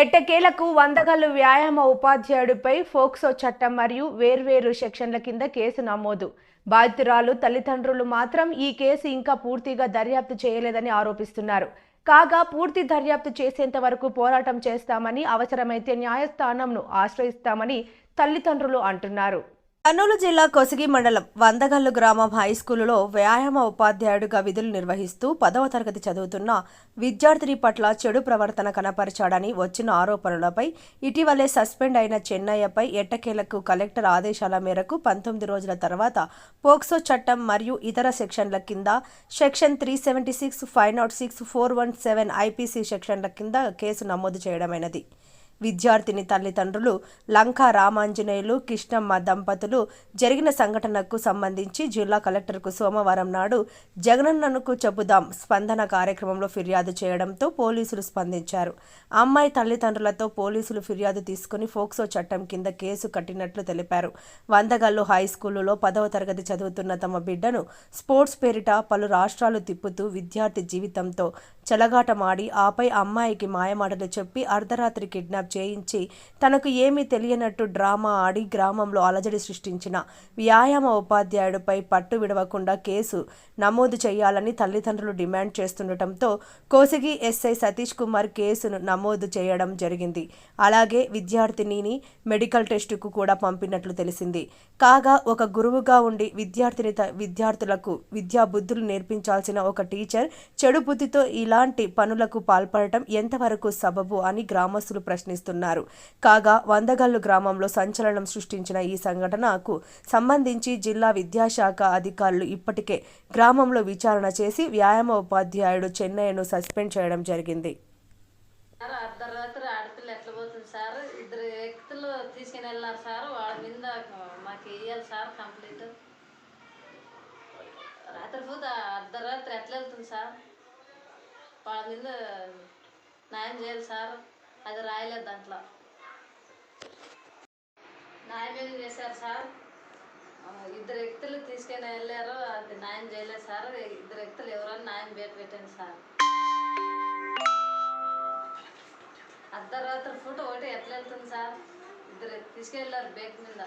ఎట్టకేలకు వందగల్లు వ్యాయామ ఉపాధ్యాయుడిపై ఫోక్సో చట్టం మరియు వేర్వేరు సెక్షన్ల కింద కేసు నమోదు. బాధితురాలు తల్లిదండ్రులు మాత్రం ఈ కేసు ఇంకా పూర్తిగా దర్యాప్తు చేయలేదని ఆరోపిస్తున్నారు. కాగా పూర్తి దర్యాప్తు చేసేంత వరకు పోరాటం చేస్తామని అవసరమైతే న్యాయస్థానంను ఆశ్రయిస్తామని తల్లిదండ్రులు అంటున్నారు. కర్నూలు జిల్లా కొసిగి మండలం వందగల్లు గ్రామం హైస్కూలులో వ్యాయామ ఉపాధ్యాయుడిగా విధులు నిర్వహిస్తూ పదవ తరగతి చదువుతున్న విద్యార్థిని పట్ల చెడు ప్రవర్తన కనపరిచాడని వచ్చిన ఆరోపణలపై ఇటీవలే సస్పెండ్ అయిన చెన్నయ్యపై ఎట్టకేలకు కలెక్టర్ ఆదేశాల మేరకు పంతొమ్మిది రోజుల తర్వాత పోక్సో చట్టం మరియు ఇతర సెక్షన్ల కింద section three seventy six five not six four one seven IPC సెక్షన్ల కింద కేసు నమోదు చేయడమైనది. విద్యార్థిని తల్లిదండ్రులు లంకా రామాంజనేయులు కృష్ణమ్మ దంపతులు జరిగిన సంఘటనకు సంబంధించి జిల్లా కలెక్టర్కు సోమవారం నాడు జగనన్నకు చెబుదాం స్పందన కార్యక్రమంలో ఫిర్యాదు చేయడంతో పోలీసులు స్పందించారు. అమ్మాయి తల్లిదండ్రులతో పోలీసులు ఫిర్యాదు తీసుకుని ఫోక్సో చట్టం కింద కేసు కట్టినట్లు తెలిపారు. వందగల్లు హై స్కూలులో పదవ తరగతి చదువుతున్న తమ బిడ్డను స్పోర్ట్స్ పేరిట పలు రాష్ట్రాలు తిప్పుతూ విద్యార్థి జీవితంతో చెలగాటమాడి ఆపై అమ్మాయికి మాయమాటలు చెప్పి అర్ధరాత్రి కిడ్నాప్ చేయించి తనకు ఏమీ తెలియనట్టు డ్రామా ఆడి గ్రామంలో అలజడి సృష్టించిన వ్యాయామ ఉపాధ్యాయుడిపై పట్టు విడవకుండా కేసు నమోదు చేయాలని తల్లిదండ్రులు డిమాండ్ చేస్తుండటంతో కోసిగి ఎస్ఐ సతీష్ కుమార్ కేసును నమోదు చేయడం జరిగింది. అలాగే విద్యార్థినిని మెడికల్ టెస్టుకు కూడా పంపినట్లు తెలిసింది. కాగా ఒక గురువుగా ఉండి విద్యార్థిని త- విద్యార్థులకు విద్యా బుద్ధులు నేర్పించాల్సిన ఒక టీచర్ చెడు బుద్ధితో ఇలాంటి పనులకు పాల్పడటం ఎంతవరకు సబబు అని గ్రామస్తులు ప్రయత్నిస్తున్నారు. కాగా వందగల్లు గ్రామంలో సంచలనం సృష్టించిన ఈ సంఘటనకు సంబంధించి జిల్లా విద్యాశాఖ అధికారులు ఇప్పటికే గ్రామంలో విచారణ చేసి వ్యాయామ ఉపాధ్యాయుడు చెన్నయ్యను సస్పెండ్ చేయడం జరిగింది. సార్ అర్ధరాత్రి ఆడపిల్ల ఎట్లా పోతుంది సార్? ఇద్దరు వ్యక్తులు తీసుకుని వెళ్ళినారు సార్. వాళ్ళ మీద మాకు వేయాలి సార్ కంప్లీట్. రాత్రిపూట అర్ధరాత్రి ఎట్లా వెళ్తుంది సార్? వాళ్ళ మీద న్యాయం చేయాలి సార్. అది రాయలేదు దాంట్లో. న్యాయం ఏం చేశారు సార్? ఇద్దరు వ్యక్తులు తీసుకొని వెళ్ళారు అది న్యాయం చేయలేదు సార్. ఇద్దరు వ్యక్తులు ఎవరన్నా న్యాయం బయట పెట్టండి సార్. అర్ధరాత్రి ఫోటో ఒకటి ఎట్లా వెళ్తుంది సార్? ఇద్దరు తీసుకెళ్ళారు బేక్ మీద.